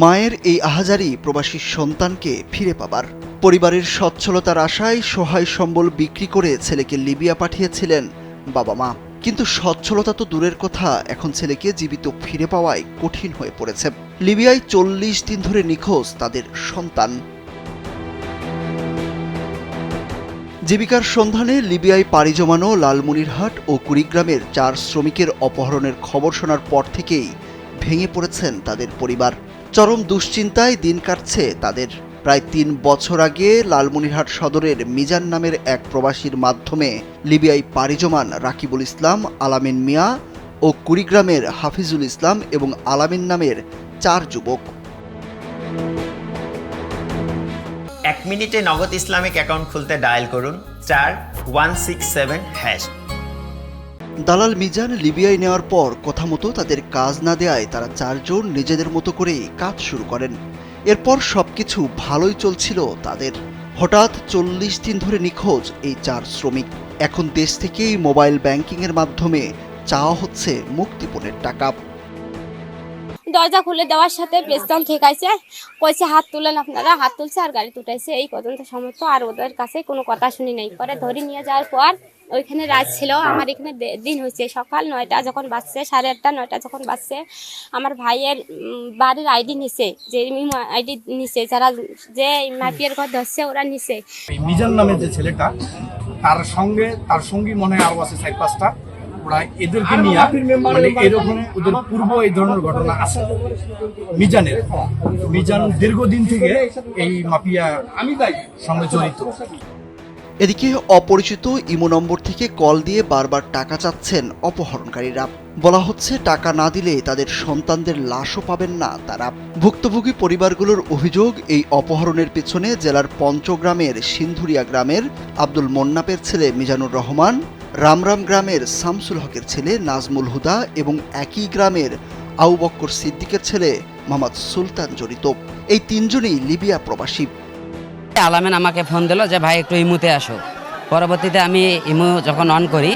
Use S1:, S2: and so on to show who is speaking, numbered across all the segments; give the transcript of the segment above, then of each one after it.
S1: মায়ের এই আহাজারি প্রবাসী সন্তানকে ফিরে পাবার। পরিবারের সচ্ছলতার আশায় সহায় সম্বল বিক্রি করে ছেলেকে লিবিয়া পাঠিয়েছিলেন বাবা মা। কিন্তু সচ্ছলতা তো দূরের কথা, এখন ছেলেকে জীবিত ফিরে পাওয়ায় কঠিন হয়ে পড়েছে। লিবিয়ায় চল্লিশ দিন ধরে নিখোঁজ তাদের সন্তান। জীবিকার সন্ধানে লিবিয়ায় পাড়ি জমানো লালমনিরহাট ও কুড়িগ্রামের চার শ্রমিকের অপহরণের খবর শোনার পর থেকেই ভেঙে পড়েছেন তাদের পরিবার। চরম দুশ্চিন্তায় দিন কাটছে তাদের। প্রায় তিন বছর আগে লালমনিরহাট সদরের মিজান নামের এক প্রবাসীর মাধ্যমে লিবিয়ায় পাড়ি জমান রাকিবুল ইসলাম, আলামিন মিয়া ও কুড়িগ্রামের হাফিজুল ইসলাম এবং আলামিন নামের চার যুবক।
S2: এক মিনিটে নগদ ইসলামিক অ্যাকাউন্ট খুলতে ডায়াল করুন। চার, ওয়ান, সিক্স, সেভেন, হ্যাশ।
S1: দালাল মিজান লিবিয়ায় নেওয়ার পর কথা মতো তাদের কাজ না দেয়ায় তারা চারজন নিজেদের মতো করেই কাজ শুরু করেন। এরপর সবকিছু ভালোই চলছিল তাদের। হঠাৎ চল্লিশ দিন ধরে নিখোঁজ এই চার শ্রমিক। এখন দেশ থেকেই মোবাইল ব্যাংকিংয়ের মাধ্যমে চাওয়া হচ্ছে মুক্তিপণের টাকা।
S3: দরজা খুলে দেওয়ার সাথে পেস্টন ঠেকাইছে, কইছে, হাত তুলেন আপনারা, হাত তুলছে আর গাড়ি তুটাইছে। এই পর্যন্ত সমস্ত আর ওদের কাছে কোনো কথা শুনি নাই। পরে ধরে নিয়ে যাওয়ার পর ওইখানে রাত ছিল আমার এখানে দে- দিন হয়েছে। সকাল নয়টা যখন বাজছে সাড়ে আটটা নয়টা যখন বাজছে আমার ভাইয়ের বাড়ির আইডি নিছে যে আইডি নিছে যারা যে মাপিয়ার ঘর ধরছে ওরা নিছে।
S4: মিজান নামের যে ছেলেটা তার সঙ্গে তার সঙ্গী মনে হয় আরও আছে চার পাঁচটা। ওরা এদেরকে নিয়ে মানে এরকম ওদের পূর্ব এই ধরনের ঘটনা আছে। মিজানের। মিজান দীর্ঘদিন থেকে এই মাফিয়া আমি সঙ্গে জড়িত।
S1: এদিকে অপরিচিত ইমো নম্বর থেকে কল দিয়ে বারবার টাকা চাচ্ছেন অপহরণকারীরা। বলা হচ্ছে, টাকা না দিলে তাদের সন্তানদের লাশও পাবেন না তারা। ভুক্তভোগী পরিবারগুলোর অভিযোগ, এই অপহরণের পেছনে জেলার পঞ্চগ্রামের সিন্ধুরিয়া গ্রামের আব্দুল মোন্নাপের ছেলে মিজানুর রহমান, রামরাম গ্রামের শামসুল হকের ছেলে নাজমুল হুদা এবং একই গ্রামের আউবক্কর সিদ্দিকের ছেলে মোহাম্মদ সুলতান জড়িত। এই তিনজনই লিবিয়া প্রবাসী।
S5: আলামেন আমাকে ফোন দিল যে, ভাই, একটু ইমুতে আসো। পরবর্তীতে আমি ইমু যখন অন করি,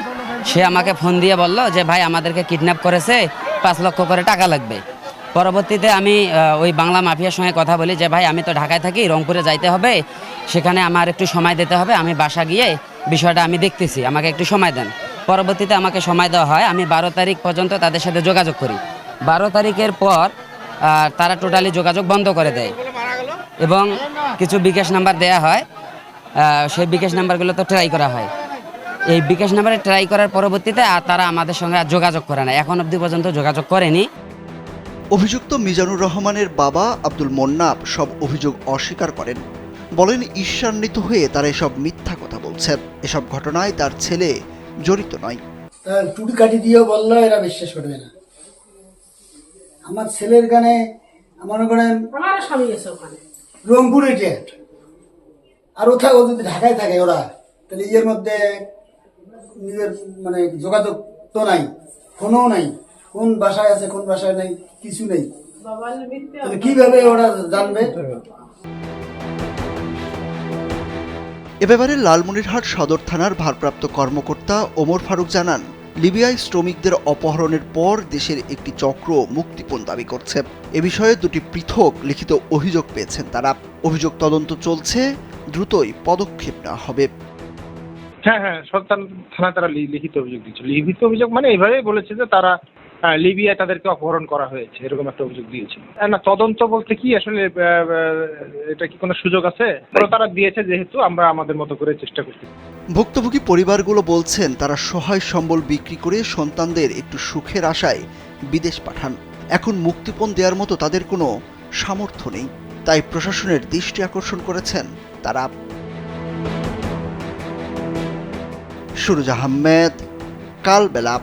S5: সে আমাকে ফোন দিয়ে বলল যে, ভাই, আমাদেরকে কিডন্যাপ করেছে, পাঁচ লক্ষ করে টাকা লাগবে। পরবর্তীতে আমি ওই বাংলা মাফিয়ার সঙ্গে কথা বলি যে, ভাই, আমি তো ঢাকায় থাকি, রংপুরে যাইতে হবে। সেখানে আমার একটু সময় দিতে হবে। আমি বাসা গিয়ে বিষয়টা আমি দেখতেছি। আমাকে একটু সময় দেন। পরবর্তীতে আমাকে সময় দেওয়া হয়। আমি বারো তারিখ পর্যন্ত তাদের সাথে যোগাযোগ করি। বারো তারিখের পর তারা টোটালি যোগাযোগ বন্ধ করে দেয়। এবং কিছু বিকাশ নাম্বার দেয়া হয়। সেই বিকাশ নাম্বারগুলো তো ট্রাই করা হয়। এই বিকাশ নাম্বারে ট্রাই করার পরবর্তীতে আর তারা আমাদের সঙ্গে আর যোগাযোগ করে না। এখন অবধি পর্যন্ত যোগাযোগ করেনি।
S1: অভিযুক্ত মিজানুর রহমানের বাবা আব্দুল মোন্নাব সব অভিযোগ অস্বীকার করেন। বলেন ঈর্ষান্বিত হয়ে তারা এসব মিথ্যা কথা বলছেন এসব ঘটনায় তার ছেলে জড়িত নয়।
S6: টুটি কাটি দিয়েও বলল এরা বিশ্বাস করবে না। আমার ছেলের গানে
S7: স্বামী আছে ওখানে।
S6: রংপুরে ডেট আর ওথায় ও যদি ঢাকায় থাকে ওরা, তাহলে ইয়ের মধ্যে নিজের মানে যোগাযোগ তো নাই, ফোনও নাই, কোন বাসায় আছে, কোন বাসায় নাই, কিছু নেই। তাহলে কীভাবে ওরা জানবে?
S1: এ ব্যাপারে লালমনিরহাট সদর থানার ভারপ্রাপ্ত কর্মকর্তা ওমর ফারুক জানান লিবিয়ায় শ্রমিকদের অপহরণের পর দেশের একটি চক্র মুক্তিপণ দাবি করছে। এ বিষয়ে দুটি পৃথক লিখিত অভিযোগ পেয়েছেন তারা। অভিযোগ তদন্ত চলছে, দ্রুতই পদক্ষেপ নেওয়া হবে।
S8: হ্যাঁ হ্যাঁ সন্তান থানা তারা লিখিত অভিযোগ দিচ্ছে লিখিত অভিযোগ মানে এইভাবেই বলেছে যে তারা আহ, লিবিয়ায় তাদেরকে অপহরণ করা হয়েছে এরকম একটা অভিযোগ দিয়েছে। না তদন্ত বলতে কি আসলে এটা কি কোনো সুযোগ আছে? তারা দিয়েছে যেহেতু আমরা আমাদের মতো করে চেষ্টা করছি।
S1: ভুক্তভোগী পরিবারগুলো বলছেন তারা সহায় সম্বল বিক্রি করে সন্তানদের একটু সুখের আশায় বিদেশ পাঠান। এখন মুক্তিপণ দেওয়ার মতো তাদের কোনো সামর্থ্য নেই। তাই প্রশাসনের দৃষ্টি আকর্ষণ করেছেন তারা। সুরজ আহমেদ কালবেলা।